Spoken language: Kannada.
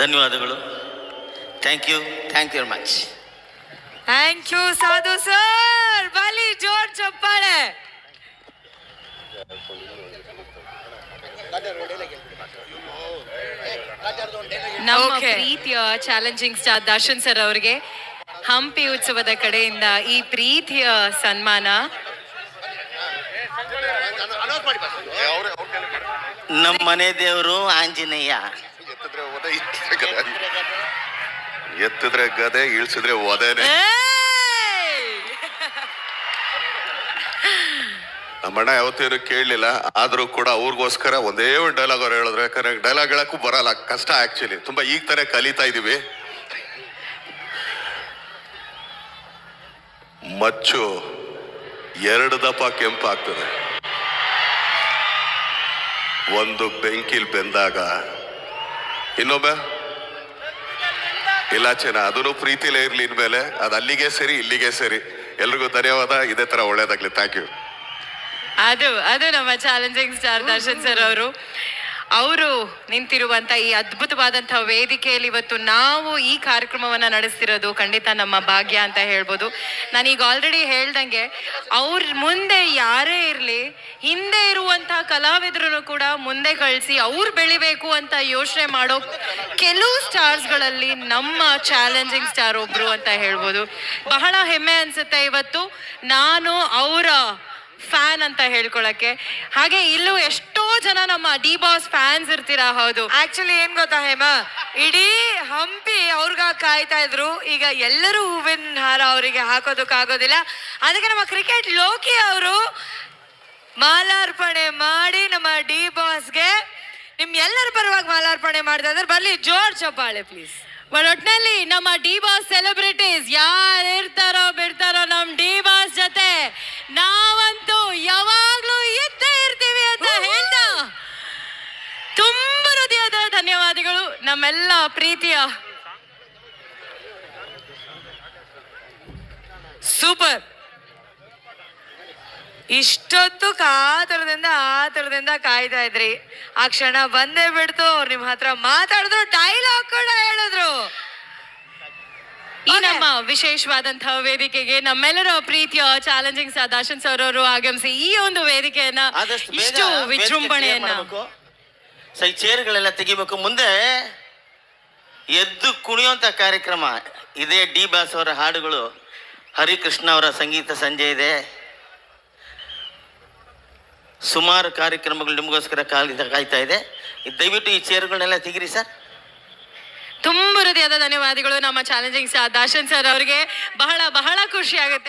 ಧನ್ಯವಾದಗಳು. Thank you thank you very much thank you Sadhu sir. ಬಾಲಿ ಜೋರ್ ಚಪ್ಪಾಳೆ. ನಮ್ಮ ಪ್ರೀತಿಯ ಚಾಲೆಂಜಿಂಗ್ ಸ್ಟಾರ್ ದರ್ಶನ್ ಸರ್ ಅವರಿಗೆ ಹಂಪಿ ಉತ್ಸವದ ಕಡೆಯಿಂದ ಈ ಪ್ರೀತಿಯ ಸನ್ಮಾನ. ನಮ್ಮ ಮನೆ ದೇವರು ಆಂಜನೇಯ. ಎತ್ತಿದ್ರೆ ಒದೆ ಇಳ್ಸಿದ್ರೆ ಗದೆ. ಎತ್ತಿದ್ರೆ ಗದೆ ಇಳಿಸಿದ್ರೆ ಒದೇನೆ! ನಮ್ಮಣ್ಣ ಯಾವತ್ತೇನು ಕೇಳಲಿಲ್ಲ ಆದ್ರೂ ಕೂಡ ಅವ್ರಿಗೋಸ್ಕರ ಒಂದೇ ಒಂದು ಡೈಲಾಗ್ ಅವ್ರು ಹೇಳಿದ್ರು. ಯಾಕಂದ್ರೆ ಡೈಲಾಗ್ ಹೇಳಕ್ಕೂ ಬರಲ್ಲ ಕಷ್ಟ ಆಕ್ಚುಲಿ ತುಂಬಾ ಈಗ ತಾನೇ ಕಲಿತಾ ಇದೀವಿ. ಮಚ್ಚು ಎರಡು ದಪ ಕೆಂಪಾಗ್ತದೆ. ಒಂದು ಬೆಂಕಿಲ್ ಬೆಂದಾಗ ಇನ್ನೊಬ್ಬ? ಇಲ್ಲ ಚೆನ್ನ ಅದನ್ನು ಪ್ರೀತಿಲೇ ಇರ್ಲಿ ಇನ್ಮೇಲೆ. ಅದು ಅಲ್ಲಿಗೆ ಸರಿ, ಇಲ್ಲಿಗೆ ಸರಿ. ಎಲ್ರಿಗೂ ಧನ್ಯವಾದ, ಇದೇ ತರ ಒಳ್ಳೇದಾಗ್ಲಿ. ಥ್ಯಾಂಕ್ ಯು ಅದು ಅದು ನಮ್ಮ ಚಾಲೆಂಜಿಂಗ್ ಸ್ಟಾರ್ ದರ್ಶನ್ ಸರ್ ಅವರು. ಅವರು ನಿಂತಿರುವಂತ ಈ ಅದ್ಭುತವಾದಂತಹ ವೇದಿಕೆಯಲ್ಲಿ ಇವತ್ತು ನಾವು ಈ ಕಾರ್ಯಕ್ರಮವನ್ನ ನಡೆಸ್ತಿರೋದು ಖಂಡಿತ ನಮ್ಮ ಭಾಗ್ಯ ಅಂತ ಹೇಳ್ಬೋದು. ನಾನೀಗ ಆಲ್ರೆಡಿ ಹೇಳ್ದಂಗೆ ಅವ್ರ ಮುಂದೆ ಯಾರೇ ಇರಲಿ, ಹಿಂದೆ ಇರುವಂತಹ ಕಲಾವಿದರನ್ನು ಕೂಡ ಮುಂದೆ ಕಳಿಸಿ ಅವ್ರು ಬೆಳಿಬೇಕು ಅಂತ ಯೋಚನೆ ಮಾಡೋ ಕೆಲವು ಸ್ಟಾರ್ಸ್ಗಳಲ್ಲಿ ನಮ್ಮ ಚಾಲೆಂಜಿಂಗ್ ಸ್ಟಾರ್ ಒಬ್ರು ಅಂತ ಹೇಳ್ಬೋದು. ಬಹಳ ಹೆಮ್ಮೆ ಅನ್ಸುತ್ತೆ ಇವತ್ತು. ನಾನು ಅವರ ಫ್ಯಾನ್ ಅಂತ ಹೇಳ್ಕೊಳಕ್ಕೆ. ಹಾಗೆ ಇಲ್ಲೂ ಎಷ್ಟೋ ಜನ ನಮ್ಮ ಡಿ ಬಾಸ್ ಫ್ಯಾನ್ಸ್ ಇರ್ತೀರಾ? ಹೌದು. ಆಕ್ಚುಲಿ ಏನ್ ಗೊತ್ತಾ ಹೇಮ? ಇಡೀ ಹಂಪಿ ಅವ್ರಿಗ ಕಾಯ್ತಾ ಇದ್ರು. ಈಗ ಎಲ್ಲರೂ ಹೂವಿನ ಹಾರ ಅವರಿಗೆ ಹಾಕೋದಕ್ಕಾಗೋದಿಲ್ಲ. ಅದಕ್ಕೆ ನಮ್ಮ ಕ್ರಿಕೆಟ್ ಲೋಕಿ ಅವರು ಮಾಲಾರ್ಪಣೆ ಮಾಡಿ ನಮ್ಮ ಡಿ ಬಾಸ್ಗೆ ನಿಮ್ ಎಲ್ಲರ ಪರವಾಗಿ ಮಾಲಾರ್ಪಣೆ ಮಾಡ್ತಾ ಇದ್ದಾರೆ ಬರ್ಲಿ, ಜೋರ್ ಚಪ್ಪಾಳೆ ಪ್ಲೀಸ್ ಬಟ್ ನಮ್ಮ ಡಿ ಬಾಸ್ ಸೆಲೆಬ್ರಿಟೀಸ್ ಯಾರು ಇರ್ತಾರೋ ಬಿಡ್ತಾರೋ ನಮ್ ಡಿ ಬಾಸ್ ಜೊತೆ ನಾವಂತೂ ನಮ್ಮೆಲ್ಲ ಪ್ರೀತಿಯ ಸೂಪರ್. ಇಷ್ಟೊತ್ತು ಕಾತರದಿಂದ ಆತರದಿಂದ ಕಾಯ್ತಾ ಇದ್ರಿ. ಆ ಕ್ಷಣ ಬಂದೇ ಬಿಡ್ತು ಅವ್ರು ನಿಮ್ ಹತ್ರ ಮಾತಾಡಿದ್ರು ಡೈಲಾಗ್ ಕೂಡ ಹೇಳಿದ್ರು. ಈ ನಮ್ಮ ವಿಶೇಷವಾದಂತಹ ವೇದಿಕೆಗೆ ನಮ್ಮೆಲ್ಲರ ಪ್ರೀತಿಯ ಚಾಲೆಂಜಿಂಗ್ ಸದಾಶನ್ ಸರ್ ಅವರು ಆಗಮಿಸಿ ಈ ಒಂದು ವೇದಿಕೆಯನ್ನ ಇಷ್ಟು ವಿಜೃಂಭಣೆಯನ್ನ. ಸೊ ಈ ಚೇರ್ಗಳೆಲ್ಲ ತೆಗಿಬೇಕು ಮುಂದೆ ಎದ್ದು ಕುಣಿಯುವಂಥ ಕಾರ್ಯಕ್ರಮ. ಇದೇ ಡಿ ಬಾಸ್ ಅವರ ಹಾಡುಗಳು. ಹರಿಕೃಷ್ಣ ಅವರ ಸಂಗೀತ ಸಂಜೆ ಇದೆ. ಸುಮಾರು ಕಾರ್ಯಕ್ರಮಗಳು ನಿಮಗೋಸ್ಕರ ಕಾಲಿ ಕಾಯ್ತಾ ಇದೆ. ದಯವಿಟ್ಟು ಈ ಚೇರ್ಗಳನ್ನೆಲ್ಲ ತೆಗಿರಿ ಸರ್. ತುಂಬ ಹೃದಯದ ಧನ್ಯವಾದಗಳು ನಮ್ಮ ಚಾಲೆಂಜಿಂಗ್ ದರ್ಶನ್ ಸರ್ ಅವರಿಗೆ. ಬಹಳ ಬಹಳ ಖುಷಿ ಆಗುತ್ತೆ.